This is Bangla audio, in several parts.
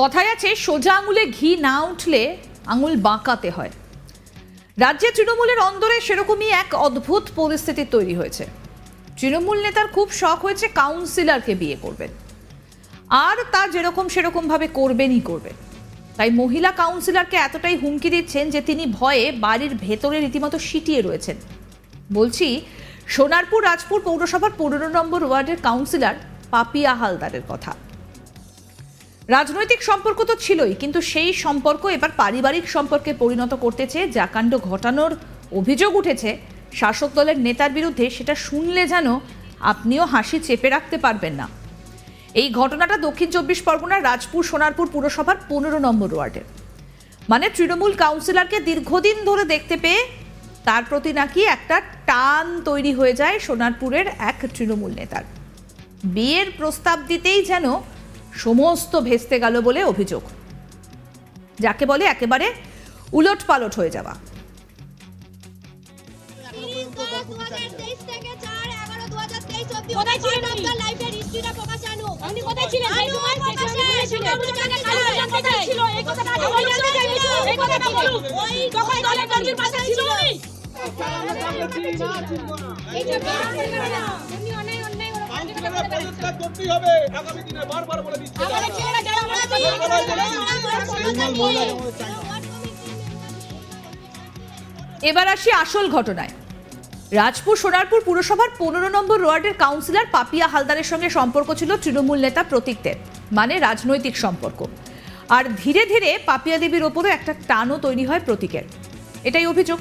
কথায় আছে, সোজা আঙুলে ঘি না উঠলে আঙুল বাঁকাতে হয়। রাজ্যে তৃণমূলের অন্দরে সেরকমই এক অদ্ভুত পরিস্থিতি তৈরি হয়েছে। তৃণমূল নেতার খুব শখ হয়েছে কাউন্সিলরকে বিয়ে করবেন। আর তা যেরকম সেরকম ভাবে করবেনই করবেন। তাই মহিলা কাউন্সিলরকে এতটাই হুমকি দিচ্ছেন যে তিনি ভয়ে বাড়ির ভেতরে রীতিমতো সিটিয়ে রয়েছেন। বলছি, সোনারপুর রাজপুর পৌরসভার পনেরো নম্বর ওয়ার্ডের কাউন্সিলর পাপিয়া হালদারের কথা। রাজনৈতিক সম্পর্ক তো ছিলই, কিন্তু সেই সম্পর্ক এবার পারিবারিক সম্পর্কে পরিণত করতে চেয়ে যা কাণ্ড ঘটানোর অভিযোগ উঠেছে। শাসক দলের নেতার বিরুদ্ধে সেটা শুনলে যেন আপনিও হাসি চেপে রাখতে পারবেন না। এই ঘটনাটা দক্ষিণ চব্বিশ পরগনার রাজপুর সোনারপুর পুরসভার পনেরো নম্বর ওয়ার্ডের মানে তৃণমূল কাউন্সিলরকে দীর্ঘদিন ধরে দেখতে পেয়ে তার প্রতি নাকি একটা টান তৈরি হয়ে যায় সোনারপুরের এক তৃণমূল নেতার। বিয়ের প্রস্তাব দিতেই যেন সমস্ত ভেস্তে গেল বলে অভিযোগ যাকে বলে একেবারে উলট পালট হয়ে যাওয়া ছিল? পদত্যাগ করতেই হবে। আগামী দিনে বারবার বলে দিচ্ছে এবার আসি আসল ঘটনায়। রাজপুর সোনারপুর পুরসভার পনেরো নম্বর ওয়ার্ডের কাউন্সিলর পাপিয়া হালদারের সঙ্গে সম্পর্ক ছিল তৃণমূল নেতা প্রতীকদের মানে রাজনৈতিক সম্পর্ক। আর ধীরে ধীরে পাপিয়া দেবীর ওপরে একটা টানও তৈরি হয় প্রতীকের। এটাই অভিযোগ।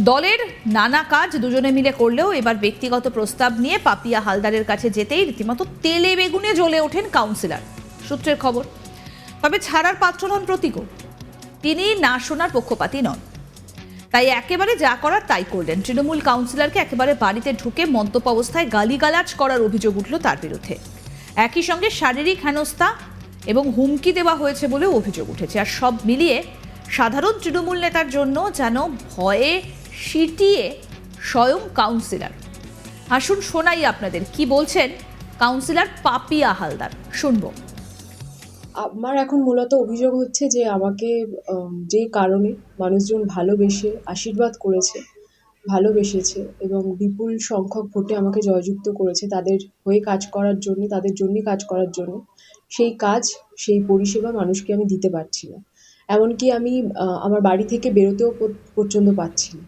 দলের নানা কাজ দুজনে মিলে করলেও এবার ব্যক্তিগত প্রস্তাব নিয়ে পাপিয়া হালদারের কাছে যেতেই রীতিমতো তেলে বেগুনে জ্বলে ওঠেন কাউন্সিলর। সূত্রের খবর, তবে ছাড়ার পাত্র নন প্রতীকও। তিনি না শোনার পক্ষপাতী নন। তাই একেবারে যা করার তাই করলেন। তৃণমূল কাউন্সিলরকে একেবারে বাড়িতে ঢুকে মদ্যপ অবস্থায় গালিগালাজ করার অভিযোগ উঠল তার বিরুদ্ধে। একই সঙ্গে শারীরিক হেনস্থা এবং হুমকি দেওয়া হয়েছে বলেও অভিযোগ উঠেছে। আর সব মিলিয়ে সাধারণ তৃণমূল নেতার জন্য যেন ভয়ে সিটিয়ে স্বয়ং কাউন্সিলর। আসুন শোনাই আপনাদের, কি বলছেন কাউন্সিলর পাপিয়া হালদার শুনব। আমার এখন মূলত অভিযোগ হচ্ছে যে আমাকে যে কারণে মানুষজন ভালোবেসে, আশীর্বাদ করেছে, ভালোবেসেছে এবং বিপুল সংখ্যক ভোটে আমাকে জয়যুক্ত করেছে তাদের হয়ে কাজ করার জন্য, তাদের জন্য কাজ করার জন্য, সেই কাজ, সেই পরিষেবা মানুষকে আমি দিতে পারছি না। এমনকি আমি আমার বাড়ি থেকে বেরোতেও পর্যন্ত পাচ্ছি না।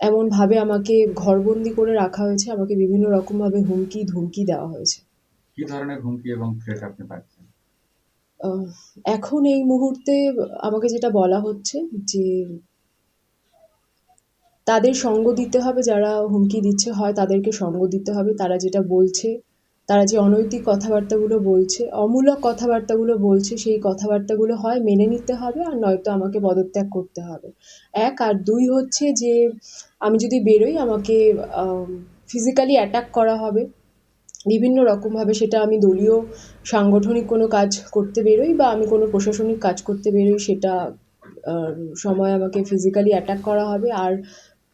এমনভাবে আমাকে ঘরবন্দি করে রাখা হয়েছে আমাকে বিভিন্ন রকমভাবে হুমকি ধমকি দেওয়া হয়েছে। কি ধরনের হুমকি এবং থ্রেট আপনি পাচ্ছেন? এখন এই মুহূর্তে আমাকে যেটা বলা হচ্ছে যে তাদের সঙ্গ দিতে হবে যারা হুমকি দিচ্ছে হয় তাদেরকে সঙ্গ দিতে হবে তারা যেটা বলছে তারা যে অনৈতিক কথাবার্তাগুলো বলছে, অমূলক কথাবার্তাগুলো বলছে, সেই কথাবার্তাগুলো হয় মেনে নিতে হবে আর নয়তো আমাকে পদত্যাগ করতে হবে। এক আর দুই হচ্ছে যে, আমি যদি বেরোই আমাকে ফিজিক্যালি অ্যাটাক করা হবে। বিভিন্ন রকমভাবে সেটা আমি দলীয় সাংগঠনিক কোনো কাজ করতে বেরোই বা আমি কোনো প্রশাসনিক কাজ করতে বেরোই, সেটা সময় আমাকে ফিজিক্যালি অ্যাটাক করা হবে। আর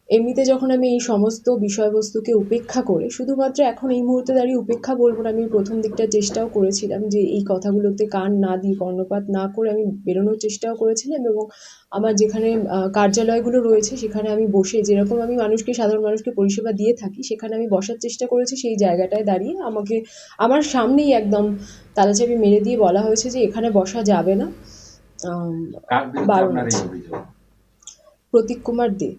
এমনিতে যখন আমি এই সমস্ত বিষয়বস্তুকে উপেক্ষা করে শুধুমাত্র এখন এই মুহূর্তে দাঁড়িয়ে উপেক্ষা বলব না আমি প্রথম দিকটা চেষ্টাও করেছিলাম যে এই কথাগুলোতে কান না দিই কর্ণপাত না করে আমি বেরোনোর চেষ্টাও করেছিলাম এবং আমার যেখানে কার্যালয়গুলো রয়েছে সেখানে আমি বসে যেরকম আমি মানুষকে সাধারণ মানুষকে পরিষেবা দিয়ে থাকি সেখানে আমি বসার চেষ্টা করেছি সেই জায়গাটায় দাঁড়িয়ে আমাকে আমার সামনেই একদম তালাচাবি মেরে দিয়ে বলা হয়েছে যে এখানে বসা যাবে না। আম, বারণ আছে। প্রতীক কুমার দে।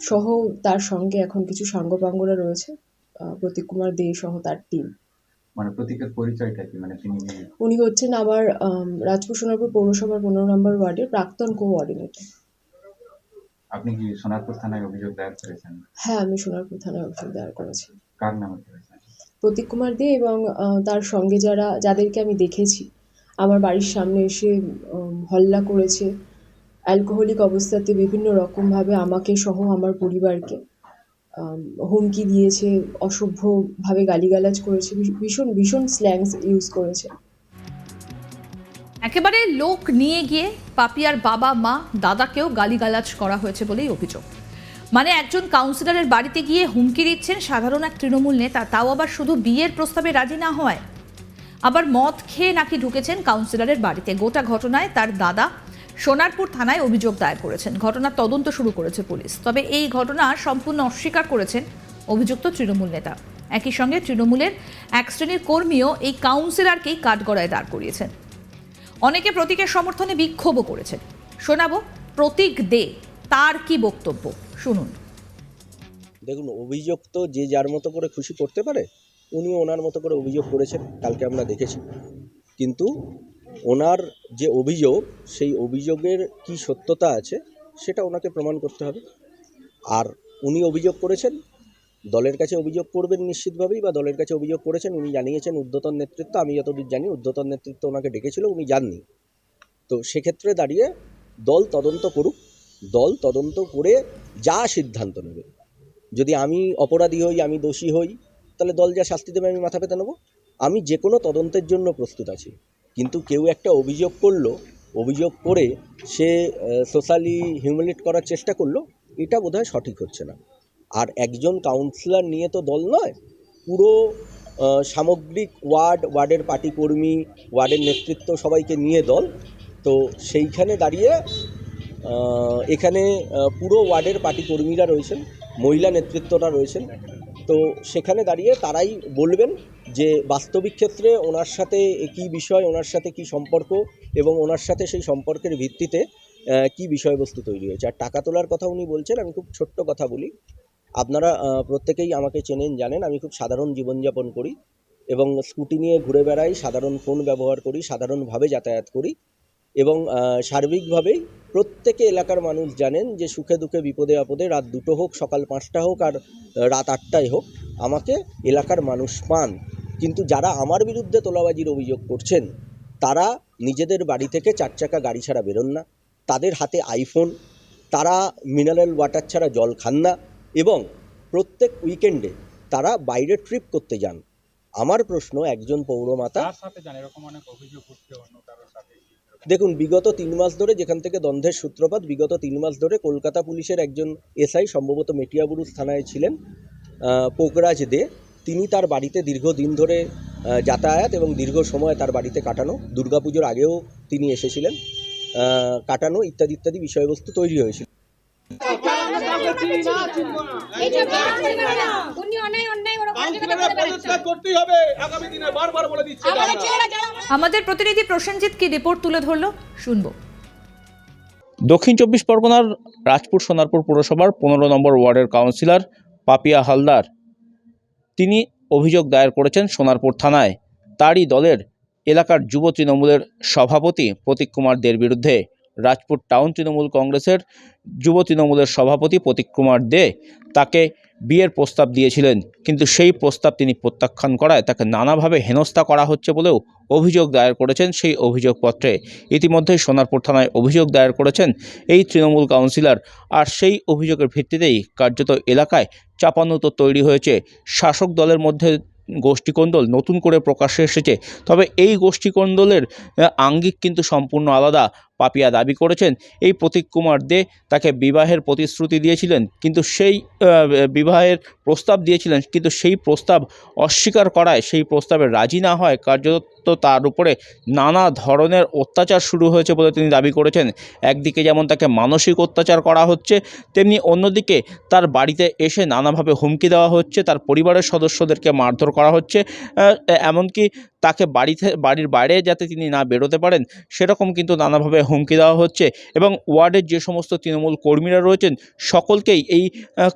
সহ তার সঙ্গে এখন কিছু সাঙ্গপাঙ্গরা রয়েছে প্রতীক কুমার দে সহ তার টিম মানে প্রতীকের পরিচয়টা কি? মানে তিনি উনি হচ্ছেন আমার আম, রাজপুর সোনারপুর পৌরসভার পনেরো নম্বর ওয়ার্ডের প্রাক্তন কোঅর্ডিনেটর আপনি কি সোনারপুর থানায় অভিযোগ দায়ের করেছেন? হ্যাঁ আমি সোনারপুর থানায় অভিযোগ দায়ের করেছি। কার নামে করেছেন? প্রতীক কুমার দে এবং তার সঙ্গে যারা যাদেরকে আমি দেখেছি আমার বাড়ির সামনে এসে হল্লা করেছে অ্যালকোহলিক অবস্থাতে বিভিন্ন রকমভাবে আমাকে সহ আমার পরিবারকে হুমকি দিয়েছে, অসভ্যভাবে গালিগালাজ করেছে, ভীষ- ভীষণ ভীষণ স্ল্যাংস ইউজ করেছে। একেবারে লোক নিয়ে গিয়ে পাপিয়ার বাবা, মা, দাদাকেও গালিগালাজ করা হয়েছে বলেই অভিযোগ। মানে একজন কাউন্সিলরের বাড়িতে গিয়ে হুমকি দিচ্ছেন সাধারণ এক তৃণমূল নেতা, তাও আবার শুধু বিয়ের প্রস্তাবে রাজি না হয়। আবার মদ খেয়ে নাকি ঢুকেছেন কাউন্সিলরের বাড়িতে। গোটা ঘটনায় তার দাদা সোনারপুর থানায় অভিযোগ দায়ের করেছেন। ঘটনার তদন্ত শুরু করেছে পুলিশ। তবে এই ঘটনা সম্পূর্ণ অস্বীকার করেছেন অভিযুক্ত তৃণমূল নেতা। একই সঙ্গে তৃণমূলের এক শ্রেণির কর্মীও এই কাউন্সিলরকেই কাঠগড়ায় দাঁড় করিয়েছেন। অনেকে প্রতীকের সমর্থনে বিক্ষোভও করেছেন। শোনাবো প্রতীক দে, তার কি বক্তব্য? শুনুন। দেখুন, অভিযোগ তো যে যার মতো করে খুশি করতে পারে উনি ওনার মতো করে অভিযোগ করেছেন, কালকে আমরা দেখেছি। কিন্তু ওনার যে অভিযোগ, সেই অভিযোগের কি সত্যতা আছে সেটা ওনাকে প্রমাণ করতে হবে। আর উনি অভিযোগ করেছেন, দলের কাছে অভিযোগ করবেন নিশ্চিতভাবেই বা দলের কাছে অভিযোগ করেছেন, উনি জানিয়েছেন ঊর্ধ্বতন নেতৃত্ব, আমি যতদূর জানি ঊর্ধ্বতন নেতৃত্ব ওনাকে ডেকেছিল, উনি যাননি। তো সেক্ষেত্রে দাঁড়িয়ে দল তদন্ত করুক, দল তদন্ত করে যা সিদ্ধান্ত নেবে। যদি আমি অপরাধী হই, আমি দোষী হই, তাহলে দল যা শাস্তি দেবে, আমি মাথা পেতে নেব। আমি যে কোনো তদন্তের জন্য প্রস্তুত আছি। কিন্তু কেউ একটা অভিযোগ করল, অভিযোগ করে সে সোশ্যালি হিউমিলেট করার চেষ্টা করল, এটা বোধহয় সঠিক হচ্ছে না। আর একজন কাউন্সিলর নিয়ে তো দল নয়, পুরো সামগ্রিক ওয়ার্ড, ওয়ার্ডের পার্টি কর্মী ওয়ার্ডের নেতৃত্ব সবাইকে নিয়ে দল। তো সেইখানে দাঁড়িয়ে এখানে পুরো ওয়ার্ডের পার্টি কর্মীরা রয়েছেন, মহিলা নেতৃত্বরা রয়েছেন। তো সেখানে দাঁড়িয়ে তারাই বলবেন যে বাস্তবিক ক্ষেত্রে ওনার সাথে কী বিষয়, ওনার সাথে কি সম্পর্ক এবং ওনার সাথে সেই সম্পর্কের ভিত্তিতে কি বিষয়বস্তু তৈরি হয়েছে। আর টাকা তোলার কথা উনি বলছেন, আমি খুব ছোট্ট কথা বলি। আপনারা প্রত্যেকেই আমাকে চেনেন, জানেন, আমি খুব সাধারণ জীবনযাপন করি এবং স্কুটি নিয়ে ঘুরে বেড়াই, সাধারণ ফোন ব্যবহার করি, সাধারণভাবে যাতায়াত করি এবং সার্বিকভাবেই প্রত্যেকে এলাকার মানুষ জানেন যে সুখে দুঃখে, বিপদে আপদে রাত দুটো হোক, সকাল পাঁচটা হোক আর রাত আটটায় হোক, আমাকে এলাকার মানুষ পান। কিন্তু যারা আমার বিরুদ্ধে তোলাবাজির অভিযোগ করছেন তারা নিজেদের বাড়ি থেকে চার চাকা গাড়ি ছাড়া বেরোন না। তাদের হাতে আইফোন তারা মিনারেল ওয়াটার ছাড়া জল খান না এবং প্রত্যেক উইকেন্ডে তারা বাইরে ট্রিপ করতে যান। আমার প্রশ্ন একজন পৌরমাতা দেখুন বিগত তিন মাস ধরে যেখান থেকে দ্বন্দ্বের সূত্রপাত বিগত তিন মাস ধরে কলকাতা পুলিশের একজন এসআই সম্ভবত মেটিয়াবুরুজ থানায় ছিলেন পোকরাজ দে। তিনি তার বাড়িতে দীর্ঘদিন ধরে যাতায়াত এবং দীর্ঘ সময় তার বাড়িতে কাটানো। দুর্গাপুজোর আগেও তিনি এসেছিলেন কাটানো ইত্যাদি ইত্যাদি বিষয়বস্তু তৈরি হয়েছিল। আমাদের প্রতিনিধি প্রসেনজিৎ কি রিপোর্ট তুলে ধরলো শুনব। দক্ষিণ চব্বিশ পরগনার রাজপুর সোনারপুর পুরসভার পনেরো নম্বর ওয়ার্ডের কাউন্সিলর পাপিয়া হালদার তিনি অভিযোগ দায়ের করেছেন সোনারপুর থানায়। তারই দলের এলাকার যুব তৃণমূলের সভাপতি প্রতীক কুমার দের বিরুদ্ধে রাজপুর টাউন তৃণমূল কংগ্রেসের যুব তৃণমূলের সভাপতি প্রতীক কুমার দে তাকে বিয়ের প্রস্তাব দিয়েছিলেন। কিন্তু সেই প্রস্তাব তিনি প্রত্যাখ্যান করায় তাকে নানাভাবে হেনস্থা করা হচ্ছে বলেও অভিযোগ দায়ের করেছেন সেই অভিযোগপত্রে। ইতিমধ্যে সোনারপুর থানায় অভিযোগ দায়ের করেছেন এই তৃণমূল কাউন্সিলর। আর সেই অভিযোগের ভিত্তিতেই কার্যত এলাকায় চাপানুতো তৈরি হয়েছে। শাসক দলের মধ্যে গোষ্ঠীকন্দল নতুন করে প্রকাশ্যে এসেছে। তবে এই গোষ্ঠীকন্দলের আঙ্গিক কিন্তু সম্পূর্ণ আলাদা। পাপিয়া দাবি করেছেন। এই প্রতীক কুমার দে তাকে বিবাহের প্রতিশ্রুতি দিয়েছিলেন, কিন্তু সেই বিবাহের প্রস্তাব দিয়েছিলেন, কিন্তু সেই প্রস্তাব অস্বীকার করায় সেই প্রস্তাবে রাজি না হয়। কার্যত তার উপরে নানা ধরনের অত্যাচার শুরু হয়েছে বলে তিনি দাবি করেছেন। একদিকে যেমন তাকে মানসিক অত্যাচার করা হচ্ছে, তেমনি অন্যদিকে তার বাড়িতে এসে নানাভাবে হুমকি দেওয়া হচ্ছে, তার পরিবারের সদস্যদেরকে মারধর করা হচ্ছে। এমনকি তাকে বাড়িতে বাড়ির বাইরে যাতে তিনি না বেরোতে পারেন, সেরকম কিন্তু নানাভাবে হুমকি দেওয়া হচ্ছে এবং ওয়ার্ডের যে সমস্ত তৃণমূল কর্মীরা রয়েছেন, সকলকেই এই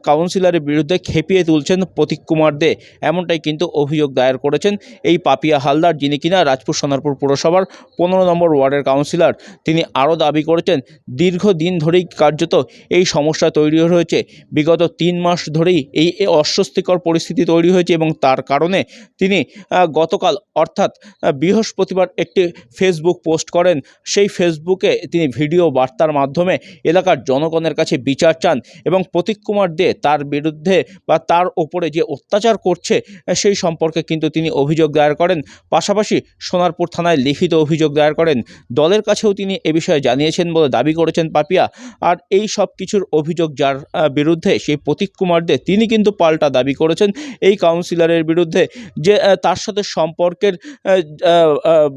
কাউন্সিলরের বিরুদ্ধে খেপিয়ে তুলছেন প্রতীক কুমার দে। এমনটাই কিন্তু অভিযোগ দায়ের করেছেন এই পাপিয়া হালদার, যিনি কিনা রাজপুর সোনারপুর পুরসভার পনেরো নম্বর ওয়ার্ডের কাউন্সিলর তিনি আরও দাবি করেছেন, দীর্ঘদিন ধরেই কার্যত এই সমস্যা তৈরি হয়েছে। বিগত তিন মাস ধরেই এই অস্বস্তিকর পরিস্থিতি তৈরি হয়েছে এবং তার কারণে তিনি গতকাল অর্থাৎ আহ, বৃহস্পতিবার একটি ফেসবুক পোস্ট করেন। সেই ফেসবুকে তিনি ভিডিও বার্তার মাধ্যমে এলাকার জনগণের কাছে বিচার চান এবং প্রতীক কুমার দে তার বিরুদ্ধে বা তার ওপরে যে অত্যাচার করছে সেই সম্পর্কে কিন্তু তিনি অভিযোগ দায়ের করেন। পাশাপাশি সোনারপুর থানায় লিখিত অভিযোগ দায়ের করেন। দলের কাছেও তিনি এ বিষয়ে জানিয়েছেন বলে দাবি করেছেন পাপিয়া। আর এই সব কিছুর অভিযোগ যার বিরুদ্ধে সেই প্রতীক কুমার দে তিনি কিন্তু পাল্টা দাবি করেছেন। এই কাউন্সিলরের বিরুদ্ধে যে তার সাথে সম্পর্কের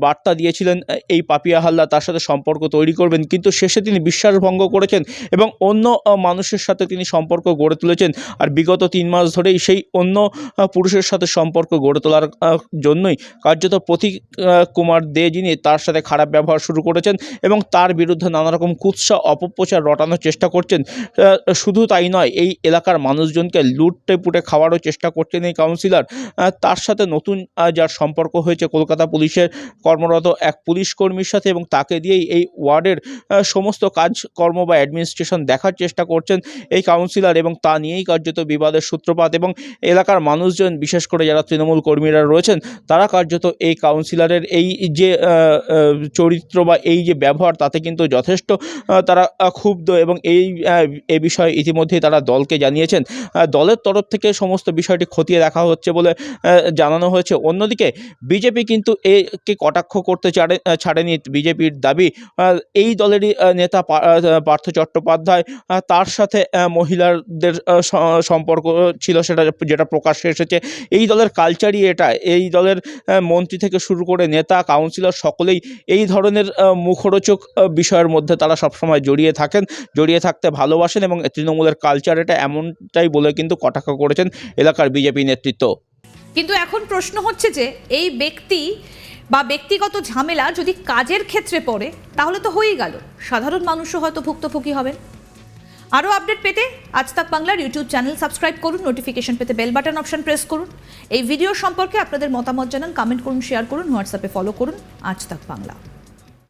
বার্তা দিয়েছিলেন এই পাপিয়া হালদার তার সাথে সম্পর্ক তৈরি করবেন। কিন্তু শেষে তিনি বিশ্বাসভঙ্গ করেছেন এবং অন্য মানুষের সাথে তিনি সম্পর্ক গড়ে তুলেছেন। আর বিগত তিন মাস ধরেই সেই অন্য পুরুষের সাথে সম্পর্ক গড়ে তোলার জন্যই কার্যত প্রতীক কুমার দে যিনি তার সাথে খারাপ ব্যবহার শুরু করেছেন এবং তার বিরুদ্ধে নানা রকম কুৎসা, অপপ্রচার রটানোর চেষ্টা করছেন। শুধু তাই নয়, এই এলাকার মানুষজনকে লুটে পুটে খাওয়ারও চেষ্টা করছেন এই কাউন্সিলর তার সাথে নতুন যার সম্পর্ক হয়েছে কলকাতা পুলিশের কর্মরত এক পুলিশ কর্মীর সাথে এবং তাকে দিয়েই এই ওয়ার্ডের সমস্ত কাজকর্ম বা অ্যাডমিনিস্ট্রেশন দেখার চেষ্টা করছেন এই কাউন্সিলর এবং তা নিয়েই কার্যত বিবাদের সূত্রপাত এবং এলাকার মানুষজন, বিশেষ করে যারা তৃণমূল কর্মীরা রয়েছেন, তারা কার্যত এই কাউন্সিলরের এই যে চরিত্র বা এই যে ব্যবহার তাতে কিন্তু যথেষ্ট তারা ক্ষুব্ধ এবং এই এ বিষয়ে ইতিমধ্যেই তারা দলকে জানিয়েছেন। দলের তরফ থেকে সমস্ত বিষয়টি খতিয়ে দেখা হচ্ছে বলে জানানো হয়েছে। অন্যদিকে বিজেপি কিন্তু একে কটাক্ষ করতে ছাড়ে ছাড়েনি বিজেপির দাবি। এই দলেরই নেতা পার্থ চট্টোপাধ্যায় তার সাথে মহিলাদের সম্পর্ক ছিল সেটা যেটা প্রকাশ্যে এসেছে। এই দলের কালচারই এটা। এই দলের মন্ত্রী থেকে শুরু করে নেতা কাউন্সিলর সকলেই এই ধরনের মুখরোচক বিষয়ের মধ্যে তারা সবসময় জড়িয়ে থাকেন, জড়িয়ে থাকতে ভালোবাসেন এবং তৃণমূলের কালচার এটা এমনটাই বলে কিন্তু কটাক্ষ করেছেন এলাকার বিজেপি নেতৃত্ব। কিন্তু এখন প্রশ্ন হচ্ছে যে এই ব্যক্তি বা ব্যক্তিগত ঝামেলা যদি কাজের ক্ষেত্রে পড়ে, তাহলে তো হয়েই গেল। সাধারণ মানুষও হয়তো ভুক্তভোগী হবেন। আরও আপডেট পেতে আজ তাক বাংলার ইউটিউব চ্যানেল সাবস্ক্রাইব করুন, নোটিফিকেশন পেতে বেল বাটন অপশন প্রেস করুন। এই ভিডিও সম্পর্কে আপনাদের মতামত জানান, কমেন্ট করুন, শেয়ার করুন, হোয়াটসঅ্যাপে ফলো করুন। আজ তাক বাংলা।